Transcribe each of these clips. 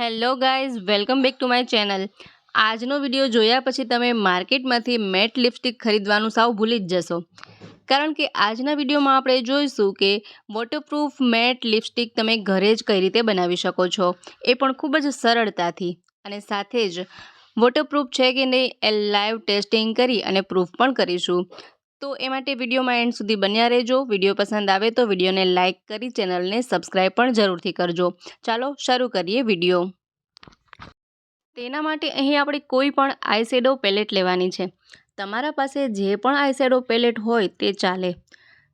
Hello guys, welcome back to my channel. આજનો video જોયા પછી તમે માર્કેટમાંથી મેટ લિપસ્ટિક ખરીદવાનું સાવ ભૂલી જ જશો. કારણ કે આજના વિડીયોમાં આપણે જોઈશું કે વોટરપ્રૂફ મેટ લિપસ્ટિક તમે ઘરે જ કઈ રીતે બનાવી શકો છો, એ પણ ખૂબ જ સરળતાથી. અને સાથે જ વોટરપ્રૂફ છે કે નહીં, એ લાઈવ ટેસ્ટિંગ કરી અને પ્રૂફ પણ કરીશું. તો એ માટે વિડીયોમાં એન્ડ સુધી બન્યા રહેજો. વીડિયો પસંદ આવે તો વિડીયોને લાઇક કરી ચેનલને સબસ્ક્રાઈબ પણ જરૂરથી કરજો. ચાલો શરૂ કરીએ વીડિયો. તેના માટે અહીં આપણે કોઈ પણ આઈશેડો પેલેટ લેવાની છે. તમારા પાસે જે પણ આઈશેડો પેલેટ હોય તે ચાલે.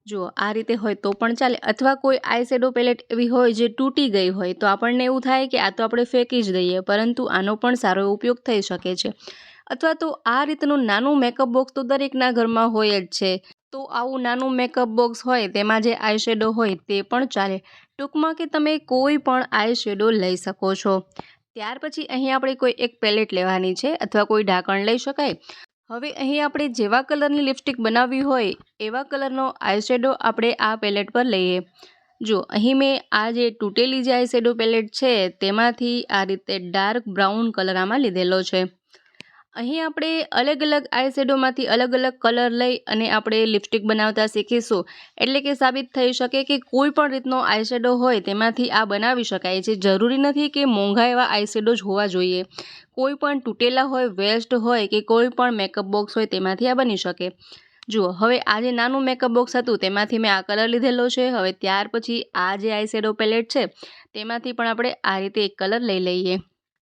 જુઓ, આ રીતે હોય તો પણ ચાલે. અથવા કોઈ આઈશેડો પેલેટ એવી હોય જે તૂટી ગઈ હોય તો આપણને એવું થાય કે આ તો આપણે ફેંકી જ દઈએ, પરંતુ આનો પણ સારો ઉપયોગ થઈ શકે છે. અથવા તો આ રીતનું નાનું મેકઅપ બોક્સ તો દરેકના ઘરમાં હોય જ છે. તો આવું નાનું મેકઅપ બોક્સ હોય, તેમાં જે આઈશેડો હોય, તે પણ ચાલે. ટૂંકમાં કે તમે કોઈ પણ આઈશેડો લઈ શકો છો. ત્યાર પછી અહીં આપણે કોઈ એક પેલેટ લેવાની છે, અથવા કોઈ ઢાંકણ લઈ શકાય. હવે અહીં આપણે જેવા કલરની લિપસ્ટિક બનાવવી હોય, એવા કલરનો આઈશેડો આપણે આ પેલેટ પર લઈએ. જો, અહીં મેં આ જે તૂટેલી જે આઈશેડો પેલેટ છે, તેમાંથી આ રીતે ડાર્ક બ્રાઉન કલર આમાં લીધેલો છે. અહીં આપણે અલગ અલગ આઈશેડોમાંથી અલગ અલગ કલર લઈ અને આપણે લિપસ્ટિક બનાવતા શીખીશું. એટલે કે સાબિત થઈ શકે કે કોઈ પણ રીતનો આઈશેડો હોય તેમાંથી આ બનાવી શકાય છે. જરૂરી નથી કે મોંઘા એવા આઈશેડો જ હોવા જોઈએ. કોઈ પણ તૂટેલા હોય, વેસ્ટ હોય કે કોઈ પણ મેકઅપ બોક્સ હોય તેમાંથી આ બની શકે. જુઓ, હવે આ જે નાનું મેકઅપ બોક્સ હતું તેમાંથી મેં આ કલર લીધેલો છે. હવે ત્યાર પછી આ જે આઈશેડો પેલેટ છે તેમાંથી પણ આપણે આ રીતે એક કલર લઈ લઈએ.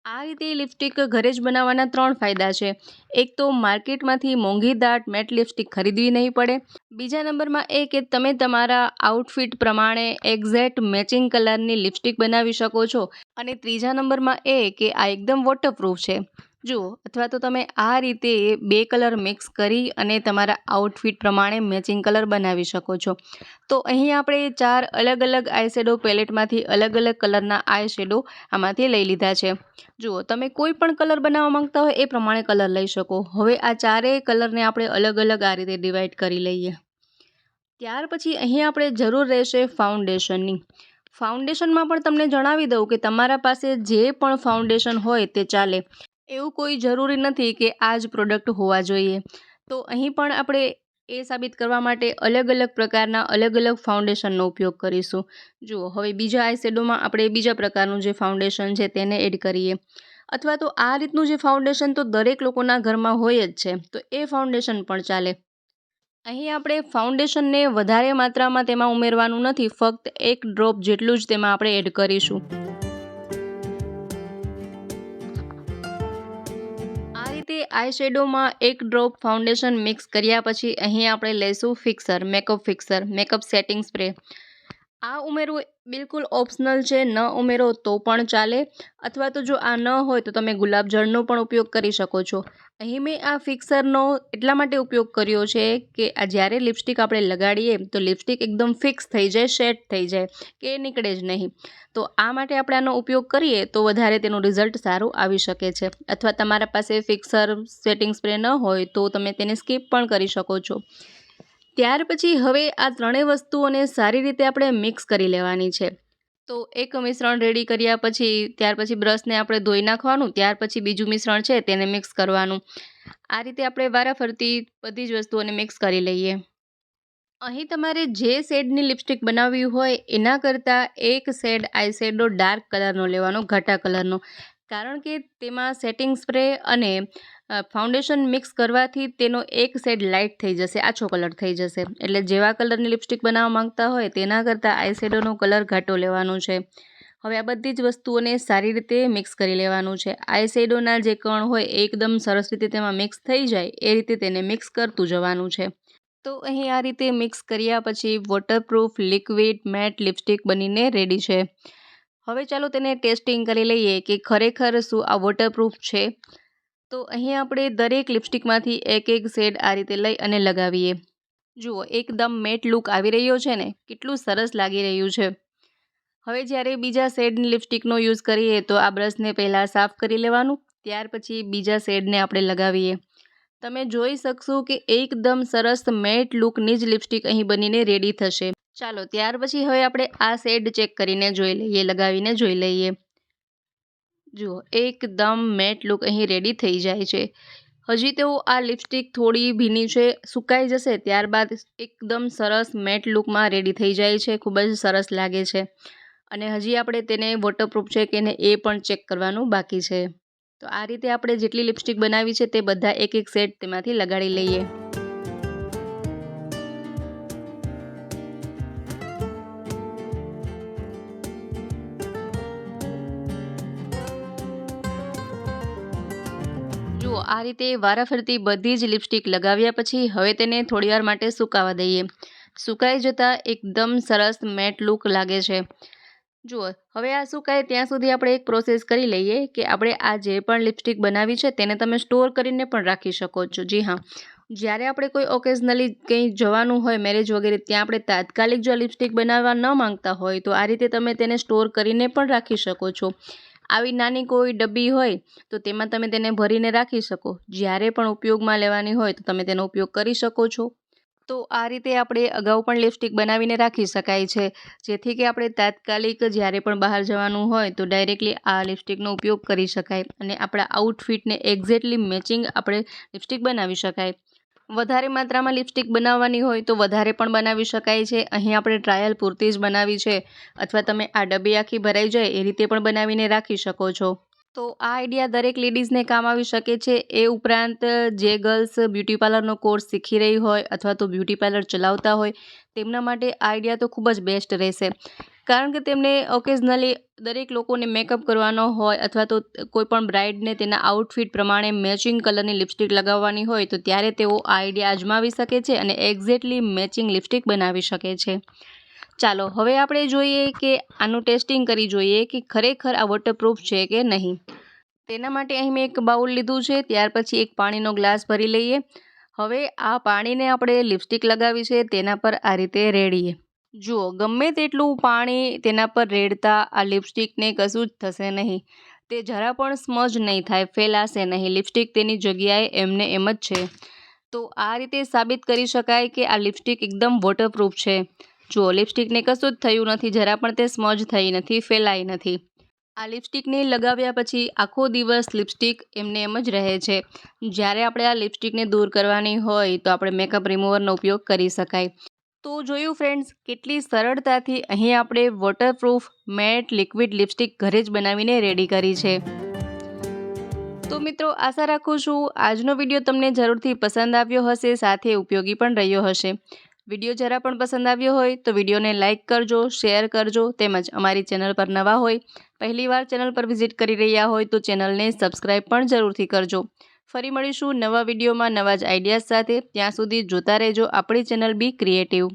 આ રીતે લિપસ્ટિક ઘરે જ બનાવવાના ત્રણ ફાયદા છે. એક તો માર્કેટમાંથી મોંઘી દાટ મેટ લિપસ્ટિક ખરીદવી નહીં પડે. બીજા નંબરમાં એ કે તમે તમારા આઉટફિટ પ્રમાણે એક્ઝેક્ટ મેચિંગ કલરની લિપસ્ટિક બનાવી શકો છો. અને ત્રીજા નંબરમાં એ કે આ એકદમ વોટરપ્રૂફ છે. જુઓ અથવા તો તમે આ રીતે બે કલર મિક્સ કરી અને તમારા આઉટફિટ પ્રમાણે મેચિંગ કલર બનાવી શકો છો. તો અહીં આપણે ચાર અલગ અલગ આઈશેડો પેલેટમાંથી અલગ અલગ કલરના આઈશેડો આમાંથી લઈ લીધા છે. જુઓ, તમે કોઈ પણ કલર બનાવવા માંગતા હોય એ પ્રમાણે કલર લઈ શકો. હવે આ ચારેય કલરને આપણે અલગ અલગ આ રીતે ડિવાઈડ કરી લઈએ. ત્યાર પછી અહીં આપણે જરૂર રહેશે ફાઉન્ડેશનની ફાઉન્ડેશનમાં પણ તમને જણાવી દઉં કે તમારા પાસે જે પણ ફાઉન્ડેશન હોય તે ચાલે. એવું કોઈ જરૂરી નથી કે આ જ પ્રોડક્ટ હોવા જોઈએ. તો અહીં પણ આપણે એ સાબિત કરવા માટે અલગ અલગ પ્રકારના અલગ અલગ ફાઉન્ડેશનનો ઉપયોગ કરીશું. જુઓ, હવે બીજા આઈ શેડોમાં આપણે બીજા પ્રકારનું જે ફાઉન્ડેશન છે તેને એડ કરીએ. અથવા તો આ રીતનું જે ફાઉન્ડેશન તો દરેક લોકોના ઘરમાં હોય જ છે, તો એ ફાઉન્ડેશન પણ ચાલે. અહીં આપણે ફાઉન્ડેશનને વધારે માત્રામાં તેમાં ઉમેરવાનું નથી, ફક્ત એક ડ્રોપ જેટલું જ તેમાં આપણે એડ કરીશું. રીતે આઈ શેડોમાં એક ડ્રોપ ફાઉન્ડેશન મિક્સ કર્યા પછી અહીં આપણે લઈશું fixer, makeup fixer, makeup setting spray. આ ઉમેરવું બિલકુલ ઓપ્શનલ છે, ન ઉમેરો તો પણ ચાલે. અથવા તો જો આ ન હોય તો તમે ગુલાબજળનો પણ ઉપયોગ કરી શકો છો. અહીં મેં આ ફિક્સરનો એટલા માટે ઉપયોગ કર્યો છે કે આ જ્યારે લિપસ્ટિક આપણે લગાડીએ તો લિપસ્ટિક એકદમ ફિક્સ થઈ જાય સેટ થઈ જાય કે નીકળે જ નહીં. તો આ માટે આપણે આનો ઉપયોગ કરીએ તો વધારે તેનું રિઝલ્ટ સારું આવી શકે છે. અથવા તમારા પાસે ફિક્સર સેટિંગ સ્પ્રે ન હોય તો તમે તેને સ્કીપ પણ કરી શકો છો. ત્યાર પછી હવે આ ત્રણેય વસ્તુઓને સારી રીતે આપણે મિક્સ કરી લેવાની છે. તો એક મિશ્રણ રેડી કર્યા પછી, ત્યાર પછી બ્રશને આપણે ધોઈ નાખવાનું, ત્યાર પછી બીજું મિશ્રણ છે તેને મિક્સ કરવાનું. આ રીતે આપણે વારાફરતી બધી જ વસ્તુઓને મિક્સ કરી લઈએ. અહીં તમારે જે શેડની લિપસ્ટિક બનાવવી હોય, એના કરતાં એક શેડ આઈ શેડો ડાર્ક કલરનો લેવાનો, ઘાટા કલરનો કારણ કે તેમાં સેટિંગ સ્પ્રે અને ફાઉન્ડેશન મિક્સ કરવાથી તેનો એક શેડ લાઇટ થઈ જશે, આછો કલર થઈ જશે. એટલે જેવા કલરની લિપસ્ટિક બનાવવા માંગતા હોય તેના કરતાં આઈ શેડોનો કલર ઘાટો લેવાનો છે. હવે આ બધી જ વસ્તુઓને સારી રીતે મિક્સ કરી લેવાનું છે. આઈ શેડોના જે કણ હોય એકદમ સરસ રીતે તેમાં મિક્સ થઈ જાય, એ રીતે તેને મિક્સ કરતું જવાનું છે. તો અહીં આ રીતે મિક્સ કર્યા પછી વોટરપ્રૂફ લિક્વિડ મેટ લિપસ્ટિક બનીને રેડી છે. હવે ચાલો તેને ટેસ્ટિંગ કરી લઈએ કે ખરેખર શું આ વોટરપ્રૂફ છે. તો અહીં આપણે દરેક લિપસ્ટિકમાંથી એક એક શેડ આ રીતે લઈ અને લગાવીએ. જુઓ, એકદમ મેટ લુક આવી રહ્યો છે ને? કેટલું સરસ લાગી રહ્યું છે. હવે જ્યારે બીજા શેડની લિપસ્ટિકનો યુઝ કરીએ તો આ બ્રશને પહેલાં સાફ કરી લેવાનું, ત્યાર પછી બીજા શેડને આપણે લગાવીએ. તમે જોઈ શકશો કે એકદમ સરસ મેટ લુકની જ લિપસ્ટિક અહીં બનીને રેડી થશે. ચાલો, ત્યાર પછી હવે આપણે આ શેડ ચેક કરીને જોઈ લઈએ, લગાવીને જોઈ લઈએ. જુઓ, એકદમ મેટ લુક અહીં રેડી થઈ જાય છે. હજી તેઓ આ લિપસ્ટિક થોડી ભીની છે, સુકાઈ જશે ત્યારબાદ એકદમ સરસ મેટ લુકમાં રેડી થઈ જાય છે, ખૂબ જ સરસ લાગે છે. અને હજી આપણે તેને વોટરપ્રૂફ છે કે એ પણ ચેક કરવાનું બાકી છે. તો આ રીતે આપણે જેટલી લિપસ્ટિક બનાવી છે તે બધા એક એક સેટ તેમાંથી લગાડી લઈએ. રીતે વારાફરતી બધી જ લિપસ્ટિક લગાવ્યા પછી હવે તેને થોડીવાર માટે સુકાવા દઈએ. સુકાઈ જતાં એકદમ સરસ મેટ લુક લાગે છે. જુઓ, હવે આ સુકાય ત્યાં સુધી આપણે એક પ્રોસેસ કરી લઈએ કે આપણે આ જે પણ લિપસ્ટિક બનાવી છે તેને તમે સ્ટોર કરીને પણ રાખી શકો છો. જી હા. જ્યારે આપણે કોઈ ઓકેઝનલી કંઈ જવાનું હોય મેરેજ વગેરે ત્યાં આપણે તાત્કાલિક જો લિપસ્ટિક બનાવવા ન માંગતા હોય તો આ રીતે તમે તેને સ્ટોર કરીને પણ રાખી શકો છો. આવી નાની કોઈ ડબ્બી હોય, તો તેમાં તમે તેને ભરીને રાખી શકો. જ્યારે પણ ઉપયોગમાં લેવાની હોય, તો તમે તેનો ઉપયોગ કરી શકો છો. તો આ રીતે આપણે અગાઉ પણ લિપસ્ટિક બનાવીને રાખી શકાય છે. જેથી કે આપણે તાત્કાલિક જ્યારે પણ બહાર જવાનું હોય, તો ડાયરેક્ટલી આ લિપસ્ટિકનો ઉપયોગ કરી શકાય. અને આપણા આઉટફિટને એક્ઝેક્ટલી મેચિંગ આપણે લિપસ્ટિક બનાવી શકાય. વધારે માત્રામાં લિપસ્ટિક બનાવવાની હોય તો વધારે પણ બનાવી શકાય છે. અહીં આપણે ટ્રાયલ પૂરતી જ બનાવી છે. અથવા તમે આ ડબ્બી આખી ભરાઈ જાય એ રીતે પણ બનાવીને રાખી શકો છો. તો આ આઈડિયા દરેક લેડીઝને કામ આવી શકે છે. એ ઉપરાંત જે ગર્લ્સ બ્યુટી પાર્લરનો કોર્સ શીખી રહી હોય અથવા તો બ્યુટી પાર્લર ચલાવતા હોય, તેમના માટે આ આઈડિયા તો ખૂબ જ બેસ્ટ રહેશે. કારણ કે તેમને ઓકેઝનલી દરેક લોકોને મેકઅપ કરવાનો હોય અથવા તો કોઈપણ બ્રાઇડને તેના આઉટફિટ પ્રમાણે મેચિંગ કલરની લિપસ્ટિક લગાવવાની હોય તો ત્યારે તેઓ આઈડિયા અજમાવી શકે છે અને એક્ઝેક્ટલી મેચિંગ લિપસ્ટિક બનાવી શકે છે. ચાલો, હવે આપણે જોઈએ કે આનું ટેસ્ટિંગ કરી જોઈએ કે ખરેખર આ વોટરપ્રૂફ છે કે નહીં. તેના માટે અહીં મેં એક બાઉલ લીધું છે, ત્યાર પછી એક પાણીનો ગ્લાસ ભરી લઈએ. હવે આ પાણીને આપણે લિપસ્ટિક લગાવી છે, તેના પર આ રીતે રેડીએ. જુઓ, ગમે તેટલું પાણી તેના પર રેડતા આ લિપસ્ટિકને કશું જ થશે નહીં. તે જરા પણ સ્મજ નહીં થાય, ફેલાશે નહીં. લિપસ્ટિક તેની જગ્યાએ એમને એમ જ છે. તો આ રીતે સાબિત કરી શકાય કે આ લિપસ્ટિક એકદમ વોટરપ્રૂફ છે. જુઓ, લિપસ્ટિકને કશું જ થયું નથી, જરા પણ તે સ્મજ થઈ નથી, ફેલાઈ નથી. આ લિપસ્ટિકને લગાવ્યા પછી આખો દિવસ લિપસ્ટિક એમને એમ જ રહે છે. જ્યારે આપણે આ લિપસ્ટિકને દૂર કરવાની હોય તો આપણે મેકઅપ રિમૂવરનો ઉપયોગ કરી શકાય. તો જોયું ફ્રેન્ડ્સ કેટલી સરળતાથી અહીં આપણે વોટરપ્રૂફ મેટ લિક્વિડ લિપસ્ટિક ઘરે જ બનાવીને રેડી કરી છે. તો મિત્રો, આશા રાખું છું આજનો વીડિયો તમને જરૂરથી પસંદ આવ્યો હશે, સાથે ઉપયોગી પણ રહ્યો હશે. વીડિયો જરા પણ પસંદ આવ્યો હોય તો વિડીયોને લાઇક કરજો શેર કરજો, તેમજ અમારી ચેનલ પર નવા હોય, પહેલીવાર ચેનલ પર વિઝિટ કરી રહ્યા હોય તો ચેનલને સબસ્ક્રાઈબ પણ જરૂરથી કરજો. ફરી મળીશું નવા વિડીયોમાં નવા જ આઈડિયાઝ સાથે. ત્યાં સુધી જોતા રહેજો આપણી ચેનલ બી ક્રિએટિવ.